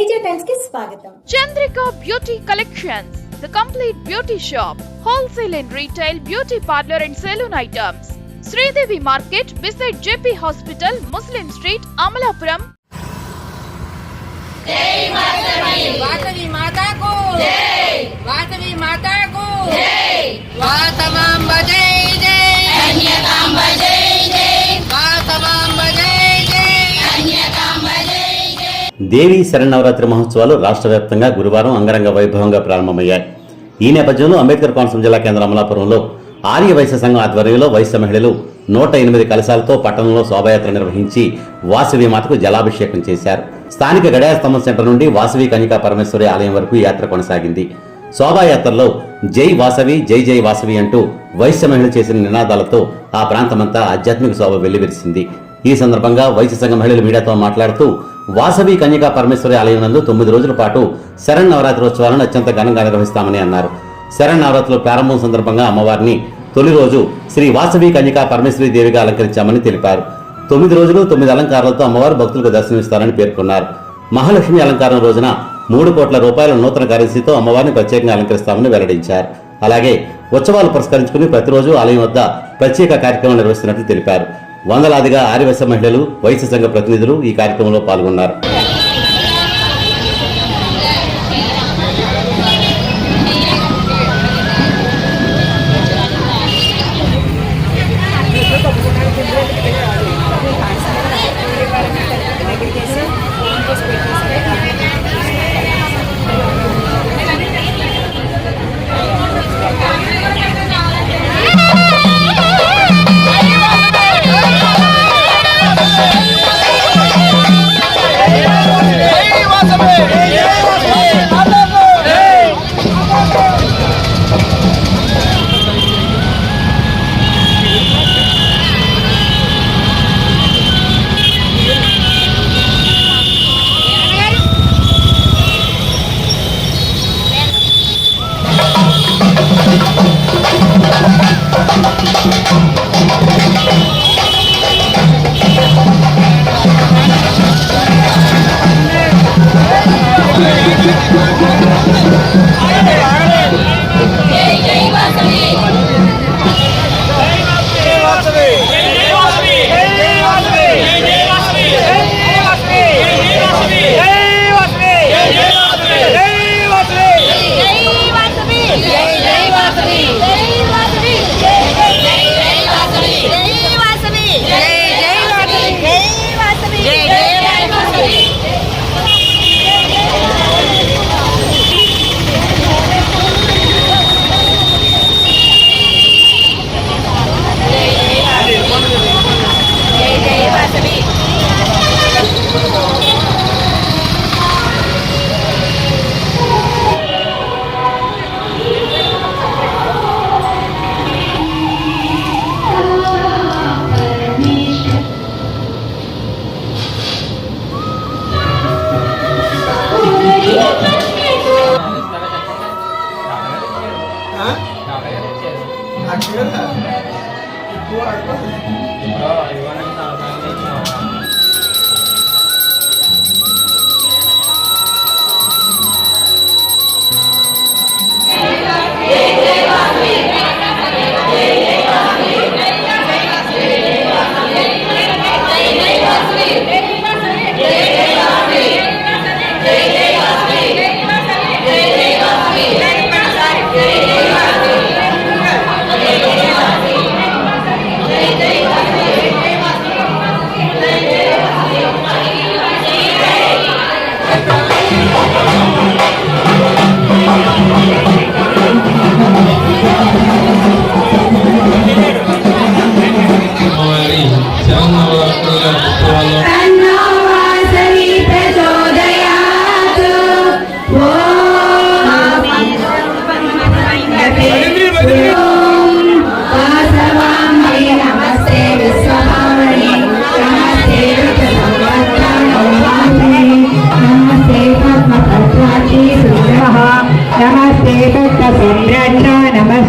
Teja times కి స్వాగతం Chandrika Beauty Collections, the complete beauty shop, wholesale and retail beauty parlor and salon items. Sridevi Market beside JP Hospital, Muslim Street, Amalapuram. Vasavi మాతాకు Vasavi మాతాకు Vasavamba జై జై వాసవాంబ దేవి శరణవరాత్రి మహోత్సవాలు రాష్ట్ర వ్యాప్తంగా గురువారం అంగరంగ వైభవంగా ప్రారంభమయ్యాయి. ఈ నేపథ్యంలో అంబేద్కర్ కోనసీమ జిల్లా కేంద్రం అమలాపురంలో ఆర్య వైశ్య సంఘం ఆధ్వర్యంలో వైశ్య మహిళలు నూట ఎనిమిది కలశాలతో పట్టణంలో శోభాయాత్ర నిర్వహించి వాసవి మాతకు జలాభిషేకం చేశారు. స్థానిక గడియార స్తంభం సెంటర్ నుండి వాసవి కన్యకా పరమేశ్వరి ఆలయం వరకు యాత్ర కొనసాగింది. శోభాయాత్రలో జై వాసవి జై జై వాసవి అంటూ వైశ్య మహిళలు చేసిన నినాదాలతో ఆ ప్రాంతమంతా ఆధ్యాత్మిక శోభ వెల్లివిరిసింది. ఈ సందర్భంగా వైశ్య సంఘ మహిళలు మీడియాతో మాట్లాడుతూ వాసవి కన్యకా పరమేశ్వరి ఆలయం నందు తొమ్మిది రోజుల పాటు శరణ్ నవరాత్రోత్సవాలను అత్యంత ఘనంగా నిర్వహిస్తామని అన్నారు. శరణ్ నవరాత్రుల ప్రారంభం సందర్భంగా అమ్మవారిని తొలి రోజు శ్రీ వాసవి కన్యకా పరమేశ్వరి దేవిగా అలంకరించామని తెలిపారు. తొమ్మిది రోజులు తొమ్మిది అలంకారాలతో అమ్మవారు భక్తులకు దర్శనమిస్తారని పేర్కొన్నారు. మహాలక్ష్మి అలంకారం రోజున మూడు కోట్ల రూపాయల నూతన కరెన్సీతో అమ్మవారిని ప్రత్యేకంగా అలంకరిస్తామని వెల్లడించారు. అలాగే ఉత్సవాలు పురస్కరించుకుని ప్రతిరోజు ఆలయం వద్ద ప్రత్యేక కార్యక్రమం నిర్వహిస్తున్నట్లు తెలిపారు. వందలాదిగా ఆర్యవైశ్య మహిళలు వైశ్య సంఘ ప్రతినిధులు ఈ కార్యక్రమంలో పాల్గొన్నారు. అమ్మవారి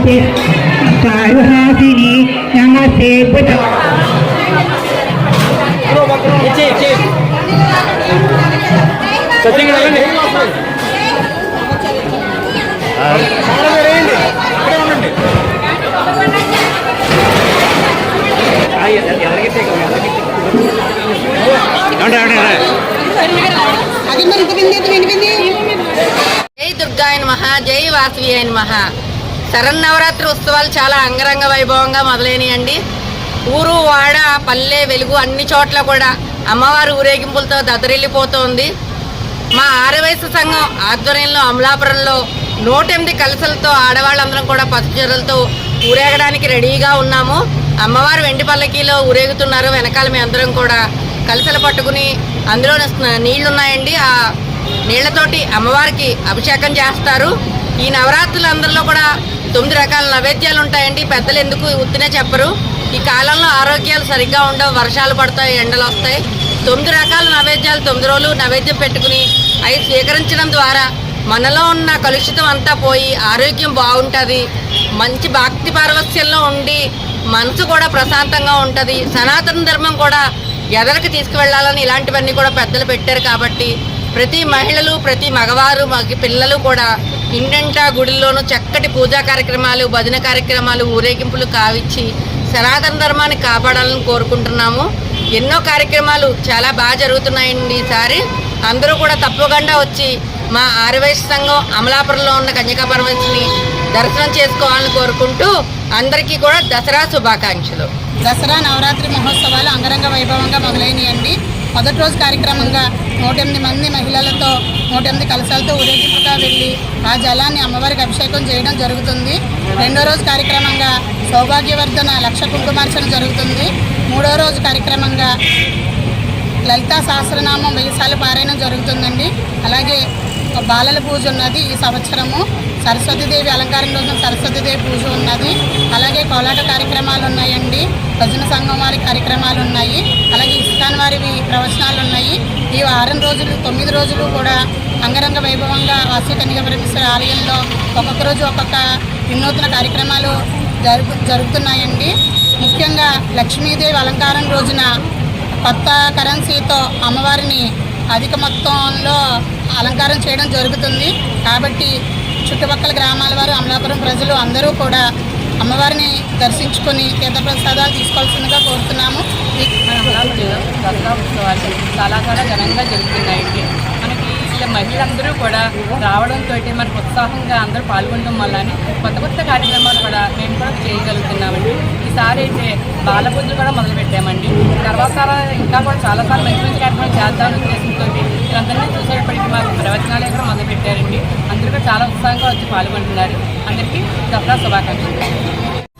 నమస్తే. కారుహాసిని నమస్తే బుధ జై దుర్గాయ నమః జై వాసవి అయిన మహా శరన్నవరాత్రి ఉత్సవాలు చాలా అంగరంగ వైభవంగా మొదలైనయండి. ఊరు వాడ పల్లె వెలుగు అన్ని చోట్ల కూడా అమ్మవారి ఊరేగింపులతో దదరిల్లిపోతోంది మా ఆరవయసు సంఘం ఆధ్వర్యంలో అమలాపురంలో నూట ఎనిమిది కలసలతో ఆడవాళ్ళందరం కూడా పసుచీరలతో ఊరేగడానికి రెడీగా ఉన్నాము. అమ్మవారు వెండి పల్లకీలో ఊరేగుతున్నారు. వెనకాల మీ అందరం కూడా కలసలు పట్టుకుని అందులో నీళ్ళున్నాయండి. ఆ నీళ్ళతోటి అమ్మవారికి అభిషేకం చేస్తారు. ఈ నవరాత్రులందరిలో కూడా తొమ్మిది రకాల నైవేద్యాలు ఉంటాయండి. పెద్దలు ఎందుకు ఉత్తినే చెప్పరు. ఈ కాలంలో ఆరోగ్యాలు సరిగ్గా ఉండవు. వర్షాలు పడతాయి ఎండలు వస్తాయి. తొమ్మిది రకాల నైవేద్యాలు తొమ్మిది రోజులు నైవేద్యం పెట్టుకుని అవి స్వీకరించడం ద్వారా మనలో ఉన్న కలుషితం అంతా పోయి ఆరోగ్యం బాగుంటుంది. మంచి భక్తి పారవస్యంలో ఉండి మనసు కూడా ప్రశాంతంగా ఉంటుంది. సనాతన ధర్మం కూడా ఎదరికి తీసుకువెళ్ళాలని ఇలాంటివన్నీ కూడా పెద్దలు పెట్టారు కాబట్టి ప్రతి మహిళలు ప్రతి మగవారు మగ పిల్లలు కూడా ఇంటంటా గుడిలోనూ చక్కటి పూజా కార్యక్రమాలు భజన కార్యక్రమాలు ఊరేగింపులు కావిచ్చి సనాతన ధర్మాన్ని కాపాడాలని కోరుకుంటున్నాము. ఎన్నో కార్యక్రమాలు చాలా బాగా జరుగుతున్నాయండి ఈసారి అందరూ కూడా తప్పకుండా వచ్చి మా ఆర్యవైశ్య సంఘం అమలాపురంలో ఉన్న కన్యకా పరమేశ్వరిని దర్శనం చేసుకోవాలని కోరుకుంటూ అందరికీ కూడా దసరా శుభాకాంక్షలు. దసరా నవరాత్రి మహోత్సవాలు అంగరంగ వైభవంగా మొదలైనయండి. మొదటి రోజు కార్యక్రమంగా నూట ఎనిమిది మంది మహిళలతో నూట ఎనిమిది కలశాలతో ఊరేగింపుగా వెళ్ళి ఆ జలాన్ని అమ్మవారికి అభిషేకం చేయడం జరుగుతుంది. రెండో రోజు కార్యక్రమంగా సౌభాగ్యవర్ధన లక్ష కుంకుమార్చన జరుగుతుంది. మూడో రోజు కార్యక్రమంగా లలితా సహస్రనామం వెయ్యిసార్లు పారాయణం జరుగుతుందండి. అలాగే బాలల పూజ ఉన్నది ఈ సంవత్సరము. సరస్వతీదేవి అలంకారం రోజున సరస్వతీదేవి పూజ ఉన్నది. అలాగే కోలాట కార్యక్రమాలు ఉన్నాయండి. భజన సంఘం వారి కార్యక్రమాలు ఉన్నాయి. అలాగే ఇస్కాన్ వారివి ప్రవచనాలు ఉన్నాయి. ఈ వారం రోజులు తొమ్మిది రోజులు కూడా అంగరంగ వైభవంగా వాసు కన్యక పరమేశ్వర ఆలయంలో ఒక్కొక్క రోజు ఒక్కొక్క వినూత్న కార్యక్రమాలు జరుగు జరుగుతున్నాయండి. ముఖ్యంగా లక్ష్మీదేవి అలంకారం రోజున కొత్త కరెన్సీతో అమ్మవారిని అధిక మొత్తంలో అలంకారం చేయడం జరుగుతుంది. కాబట్టి చుట్టుపక్కల గ్రామాల వారు అమలాపురం ప్రజలు అందరూ కూడా అమ్మవారిని దర్శించుకొని తీర్థప్రసాదాలు తీసుకోవాల్సిందిగా కోరుతున్నాము. మన దసరా ఉత్సవాలు చాలా కూడా ఘనంగా జరుగుతున్నాయండి. మహిళలందరూ కూడా రావడంతో మనకు ఉత్సాహంగా అందరూ పాల్గొనడం వల్ల కొత్త కొత్త కార్యక్రమాలు కూడా మేము కూడా చేయగలుగుతున్నామండి. ఈసారి అయితే బాల కూడా మొదలుపెట్టామండి. తర్వాత ఇంకా కూడా చాలాసార్లు మంచి మంచి కార్యక్రమాలు చేద్దాం ఉద్దేశంతో వీళ్ళందరినీ చూసేటప్పటికి మాకు ప్రవచనాలు కూడా మొదలుపెట్టారండి. అందరూ కూడా చాలా ఉత్సాహంగా వచ్చి పాల్గొంటున్నారు. అందరికీ దసరా శుభాకాంక్షలు.